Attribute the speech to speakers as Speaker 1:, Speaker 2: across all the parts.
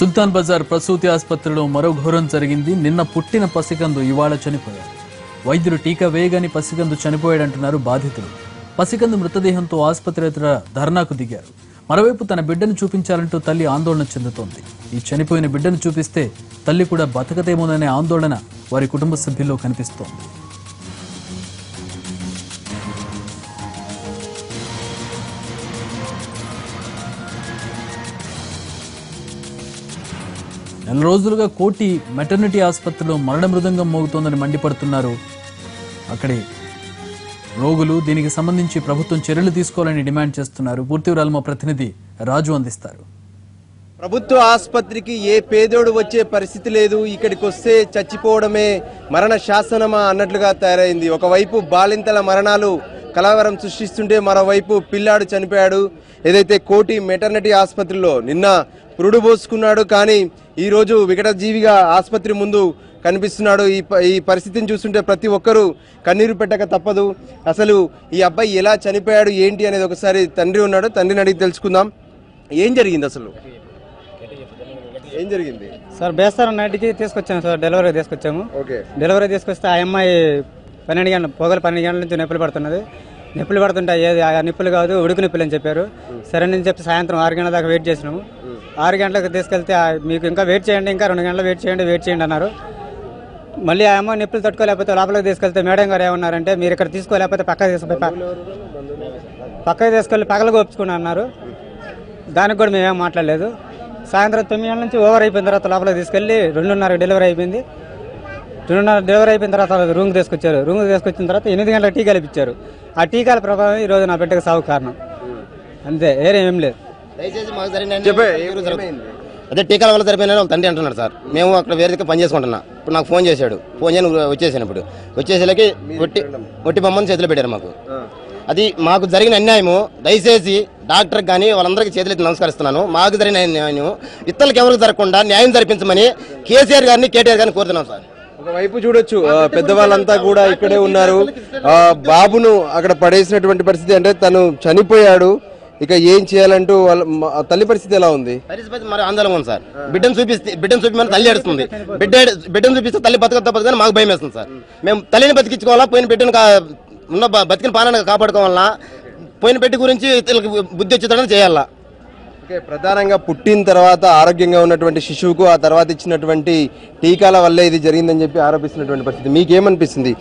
Speaker 1: సుల్తాన్ బజార్ ప్రసూతి ఆసుపత్రిలో మరో ఘోరం జరిగింది. నిన్న పుట్టిన పసికందు ఇవాళ చనిపోయాడు. వైద్యులు టీకా వేయగానే పసికందు చనిపోయాడంటున్నారు బాధితులు. పసికందు మృతదేహంతో ఆసుపత్రి ఎదుట ధర్నాకు దిగారు. మరోవైపు తన బిడ్డను చూపించాలంటూ తల్లి ఆందోళన చెందుతోంది. ఈ చనిపోయిన బిడ్డను చూపిస్తే తల్లి కూడా బతకదేమోననే ఆందోళన వారి కుటుంబ సభ్యుల్లో కనిపిస్తోంది. నెల రోజులుగా కోటి మెటర్నిటీ ఆసుపత్రిలో మరణ మృదంగం మోగుతోందని మండిపడుతున్నారు. అక్కడి రోగులు దీనికి సంబంధించి ప్రభుత్వం చర్యలు తీసుకోవాలని డిమాండ్ చేస్తున్నారు. పూర్తి వివరాలు మా ప్రతినిధి రాజు అందిస్తారు.
Speaker 2: ప్రభుత్వ ఆసుపత్రికి ఏ పేదోడు వచ్చే పరిస్థితి లేదు. ఇక్కడికి వస్తే చచ్చిపోవడమే మరణ శాసనమా అన్నట్లుగా తయారైంది. ఒకవైపు బాలింతల మరణాలు కలవరం సృష్టిస్తుంటే మరోవైపు పిల్లాడు చనిపోయాడు. ఏదైతే కోటి మెటర్నిటీ ఆసుపత్రిలో నిన్న పురుడు పోసుకున్నాడు కానీ ఈ రోజు వికటజీవిగా ఆసుపత్రి ముందు కనిపిస్తున్నాడు. ఈ ప- ఈ పరిస్థితిని చూస్తుంటే ప్రతి ఒక్కరూ కన్నీరు పెట్టక తప్పదు. అసలు ఈ అబ్బాయి ఎలా చనిపోయాడు ఏంటి అనేది ఒకసారి తండ్రి ఉన్నాడు. తండ్రిని అడిగి తెలుసుకుందాం. ఏం జరిగింది అసలు? ఏం జరిగింది?
Speaker 3: సార్ బేస్తారం నైట్కి తీసుకొచ్చాము సార్ డెలివరీ తీసుకొచ్చాము.
Speaker 2: ఓకే.
Speaker 3: డెలివరీ తీసుకొస్తే ఆ అమ్మాయి పన్నెండు గంటల పొగలు పన్నెండు గంటల నుంచి నొప్పులు పడుతున్నది. నొప్పులు పడుతుంటే ఏది ఆ నొప్పులు కాదు ఉడుకు నొప్పులు అని చెప్పారు. సరే అని చెప్పి సాయంత్రం ఆరు గంటల దాకా వెయిట్ చేసినాము. ఆరు గంటలకు తీసుకెళ్తే మీకు ఇంకా వెయిట్ చేయండి ఇంకా రెండు గంటలు వెయిట్ చేయండి వెయిట్ చేయండి అన్నారు. మళ్ళీ ఆ అమ్మ నొప్పులు తట్టుకోలేకపోతే లోపలికి తీసుకెళ్తే మేడం గారు ఏమన్నారంటే మీరు ఇక్కడ తీసుకోలేకపోతే పక్కకు తీసుకుపోయి ప- పక్కకు తీసుకెళ్ళి పగల ఒప్పుకున్నా అన్నారు. దానికి కూడా మేమేం మాట్లాడలేదు. సాయంత్రం తొమ్మిది గంటల నుంచి ఓవర్ అయిపోయిన తర్వాత లోపలికి తీసుకెళ్ళి రెండున్నర డెలివరీ అయిపోయింది. రెండున్నర డెలివరీ అయిపోయిన తర్వాత రూమ్కి తీసుకొచ్చారు. రూమ్కి తీసుకొచ్చిన తర్వాత ఎనిమిది గంటలకు టీకాలు ఇప్పించారు ఆ టీకాల ప్రభావం ఈ రోజు నా బిడ్డకు సాగు కారణం. అంతే వేరే ఏం లేదు.
Speaker 4: అదే టీకాల వల్ల సరిపోయిన వాళ్ళ తండ్రి అంటున్నాడు సార్. మేము అక్కడ వేరే దగ్గర పని చేసుకుంటున్నా. ఇప్పుడు నాకు ఫోన్ చేశాడు. ఫోన్ చేయని వచ్చేసాను ఇప్పుడు. వచ్చేసేలకి ఒట్టి ఒట్టి బొమ్మని చేతిలో పెట్టారు మాకు. అది మాకు జరిగిన అన్యాయము. దయచేసి డాక్టర్ కానీ వాళ్ళందరికీ చేతులెత్తి నమస్కరిస్తున్నాను. మాకు జరిగిన అన్యాయం ఇతరులకు ఎవరికి జరగకుండా న్యాయం జరిపించమని కేసీఆర్ గారిని కేటీఆర్ గారిని కోరుతున్నాం సార్.
Speaker 2: ఒకవైపు చూడొచ్చు పెద్దవాళ్ళంతా కూడా ఇక్కడే ఉన్నారు. ఆ, బాబును అక్కడ పడేసినటువంటి పరిస్థితి అంటే తను చనిపోయాడు. ఇక ఏం చేయాలంటూ వాళ్ళ తల్లి పరిస్థితి ఎలా ఉంది?
Speaker 4: పరిస్థితి మరి ఆందోళన ఉంది సార్. బిడ్డను చూపిస్తే బిడ్డను చూపించమని తల్లి ఏడుస్తుంది. బిడ్డ బిడ్డను చూపిస్తే తల్లి బతక తప్పదు కానీ మాకు భయం వేస్తుంది సార్. మేము తల్లిని బతికించుకోవాలా పోయిన బిడ్డను ఉన్న బతికిన పాలన కాపాడుకోవాలా పోయిన బిడ్డ గురించి వీళ్ళకి బుద్ధి వచ్చేటట్టు చేయాలా.
Speaker 2: ఓకే ప్రధానంగా పుట్టిన తర్వాత ఆరోగ్యంగా ఉన్నటువంటి శిశువుకు ఆ తర్వాత ఇచ్చినటువంటి టీకాల వల్లే ఇది జరిగిందని చెప్పి ఆరోపిస్తున్నటువంటి పరిస్థితి. మీకేమనిపిస్తుంది?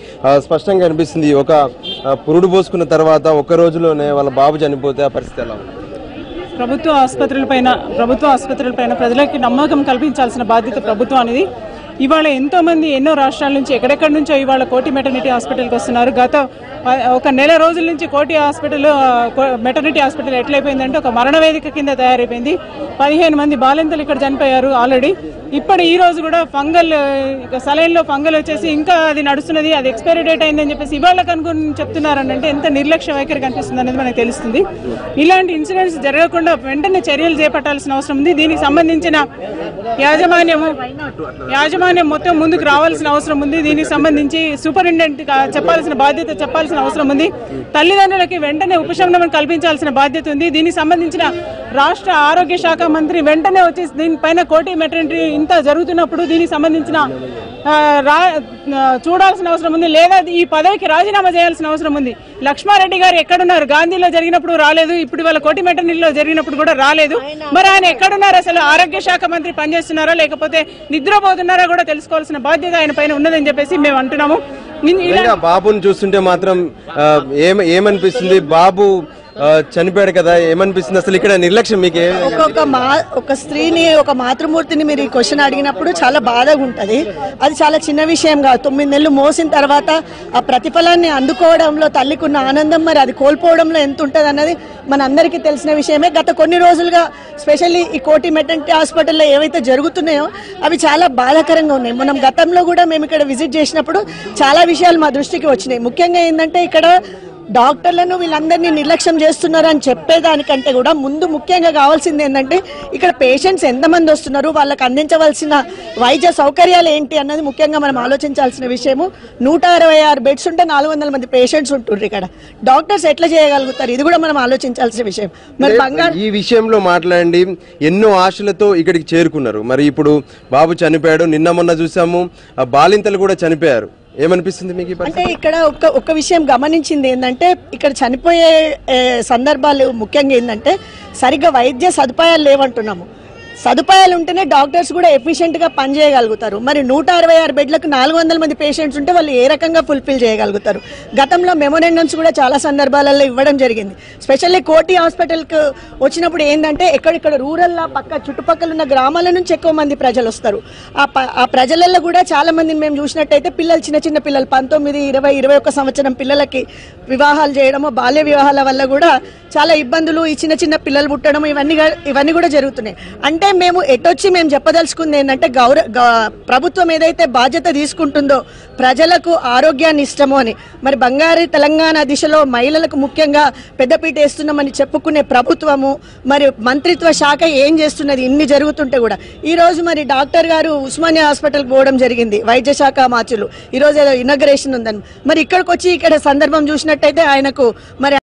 Speaker 2: స్పష్టంగా అనిపిస్తుంది ఒక పురుడు పోసుకున్న తర్వాత ఒక రోజులోనే వాళ్ళ బాబు చనిపోతే ఆ పరిస్థితి ఎలా ఉంది?
Speaker 5: ప్రభుత్వ ఆసుపత్రులపైన ప్రభుత్వ ఆసుపత్రులపైన ప్రజలకి నమ్మకం కల్పించాల్సిన బాధ్యత ప్రభుత్వం అనేది ఇవాళ ఎంతో మంది ఎన్నో రాష్ట్రాల నుంచి ఎక్కడెక్కడి నుంచో ఇవాళ కోటి మెటర్నిటీ హాస్పిటల్కి వస్తున్నారు. గత ఒక నెల రోజుల నుంచి కోటి హాస్పిటల్ కో- మెటర్నిటీ హాస్పిటల్ ఎట్లయిపోయిందంటే ఒక మరణ వేదిక కింద తయారైపోయింది. పదిహేను మంది బాలింతలు ఇక్కడ చనిపోయారు ఆల్రెడీ ఇప్పటి ఈ రోజు కూడా ఫంగల్ సలైన్లో ఫంగల్ వచ్చేసి ఇంకా అది నడుస్తున్నది అది ఎక్స్పైరీ డేట్ అయిందని చెప్పేసి ఇవాళ కనుగొని చెప్తున్నారని అంటే ఎంత నిర్లక్ష్య వైఖరి కనిపిస్తుంది అనేది మనకు తెలుస్తుంది. ఇలాంటి ఇన్సిడెంట్స్ జరగకుండా వెంటనే చర్యలు చేపట్టాల్సిన అవసరం ఉంది. దీనికి సంబంధించిన యాజమాన్యము యాజమాన్యం మొత్తం ముందుకు రావాల్సిన అవసరం ఉంది. దీనికి సంబంధించి సూపరింటెండెంట్ చెప్పాల్సిన బాధ్యత చెప్పాల్సిన అవసరం ఉంది. తల్లిదండ్రులకి వెంటనే ఉపశమనం కల్పించాల్సిన బాధ్యత ఉంది. దీనికి సంబంధించిన రాష్ట్ర ఆరోగ్య శాఖ మంత్రి వెంటనే వచ్చి దీనిపైన కోటి మెటర్నిటీ ఇంత జరుగుతున్నప్పుడు దీనికి సంబంధించిన రా చూడాల్సిన అవసరం ఉంది. లేదా ఈ పదవికి రాజీనామా చేయాల్సిన అవసరం ఉంది. లక్ష్మారెడ్డి గారు ఎక్కడున్నారు? గాంధీలో జరిగినప్పుడు రాలేదు. ఇప్పుడు వాళ్ళ కోటి మెటర్నిటీలో జరిగినప్పుడు కూడా రాలేదు. మరి ఆయన ఎక్కడున్నారు? అసలు ఆరోగ్య శాఖ మంత్రి పనిచేస్తున్నారా లేకపోతే నిద్రపోతున్నారా కూడా తెలుసుకోవాల్సిన బాధ్యత ఆయన పైన ఉన్నదని చెప్పేసి మేము అంటున్నాము.
Speaker 2: బాబుని చూస్తుంటే మాత్రం ఏమనిపిస్తుంది? బాబు చనిపోయాడు కదా ఏమనిపిస్తుంది అసలు ఇక్కడ నిర్లక్ష్యం మీకు?
Speaker 6: ఒక్కొక్క మా ఒక స్త్రీని ఒక మాతృమూర్తిని మీరు ఈ క్వశ్చన్ అడిగినప్పుడు చాలా బాధగా ఉంటుంది. అది చాలా చిన్న విషయం కాదు. తొమ్మిది నెలలు మోసిన తర్వాత ఆ ప్రతిఫలాన్ని అందుకోవడంలో తల్లికి ఉన్న ఆనందం మరి అది కోల్పోవడంలో ఎంత ఉంటుంది అన్నది మన అందరికీ తెలిసిన విషయమే. గత కొన్ని రోజులుగా స్పెషల్లీ ఈ కోటి మెటర్నిటీ హాస్పిటల్లో ఏవైతే జరుగుతున్నాయో అవి చాలా బాధాకరంగా ఉన్నాయి. మనం గతంలో కూడా మేము ఇక్కడ విజిట్ చేసినప్పుడు చాలా విషయాలు మా దృష్టికి వచ్చినాయి. ముఖ్యంగా ఏంటంటే ఇక్కడ డాక్టర్లను వీళ్ళందరినీ నిర్లక్ష్యం చేస్తున్నారు అని చెప్పేదానికంటే కూడా ముందు ముఖ్యంగా కావాల్సింది ఏంటంటే ఇక్కడ పేషెంట్స్ ఎంతమంది వస్తున్నారు వాళ్ళకి అందించవలసిన వైద్య సౌకర్యాలు ఏంటి అన్నది ముఖ్యంగా మనం ఆలోచించాల్సిన విషయము. నూట అరవై ఆరు బెడ్స్ ఉంటే నాలుగు వందల మంది పేషెంట్స్ ఉంటుండ్రు ఇక్కడ. డాక్టర్స్ ఎట్లా చేయగలుగుతారు? ఇది కూడా మనం ఆలోచించాల్సిన విషయం. మరి బంగారు
Speaker 2: ఈ విషయంలో మాట్లాడండి. ఎన్నో ఆశలతో ఇక్కడికి చేరుకున్నారు. మరి ఇప్పుడు బాబు చనిపోయాడు నిన్న మొన్న చూసాము బాలింతలు కూడా చనిపోయారు. ఏమనిపిస్తుంది మీకు
Speaker 6: అంటే ఇక్కడ ఒక ఒక విషయం గమనించింది ఏంటంటే ఇక్కడ చనిపోయే సందర్భాలు ముఖ్యంగా ఏంటంటే సరిగ్గా వైద్య సదుపాయాలు లేవంటున్నాము. సదుపాయాలు ఉంటేనే డాక్టర్స్ కూడా ఎఫిషియెంట్గా పనిచేయగలుగుతారు మరి నూట అరవై ఆరు బెడ్లకు నాలుగు వందల మంది పేషెంట్స్ ఉంటే వాళ్ళు ఏ రకంగా ఫుల్ఫిల్ చేయగలుగుతారు? గతంలో మెమోరెండమ్స్ కూడా చాలా సందర్భాలలో ఇవ్వడం జరిగింది. స్పెషల్లీ కోటి హాస్పిటల్కి వచ్చినప్పుడు ఏంటంటే ఎక్కడిక్కడ రూరల్ పక్క చుట్టుపక్కల ఉన్న గ్రామాల నుంచి ఎక్కువ మంది ప్రజలు వస్తారు. ఆ ప- ఆ ప్రజలలో కూడా చాలా మందిని మేము చూసినట్టయితే పిల్లలు చిన్న చిన్న పిల్లలు పంతొమ్మిది ఇరవై ఇరవై ఒక్క సంవత్సరం పిల్లలకి వివాహాలు చేయడము బాల్య వివాహాల వల్ల కూడా చాలా ఇబ్బందులు ఈ చిన్న చిన్న పిల్లలు పుట్టడం ఇవన్నీ ఇవన్నీ కూడా జరుగుతున్నాయి. అంటే మేము ఎటొచ్చి మేము చెప్పదలుచుకుంది ఏంటంటే గౌర ప్రభుత్వం ఏదైతే బాధ్యత తీసుకుంటుందో ప్రజలకు ఆరోగ్యాన్ని ఇష్టమో అని. మరి బంగారు తెలంగాణ దిశలో మహిళలకు ముఖ్యంగా పెద్దపీట వేస్తున్నామని చెప్పుకునే ప్రభుత్వము మరి మంత్రిత్వ శాఖ ఏం చేస్తున్నది ఇన్ని జరుగుతుంటే కూడా. ఈ రోజు మరి డాక్టర్ గారు ఉస్మానియా హాస్పిటల్కి పోవడం జరిగింది వైద్య శాఖ మార్చులు ఈ రోజు ఏదో ఇనాగ్రేషన్ ఉందని. మరి ఇక్కడికి వచ్చి ఇక్కడ సందర్భం చూసినట్టయితే ఆయనకు మరి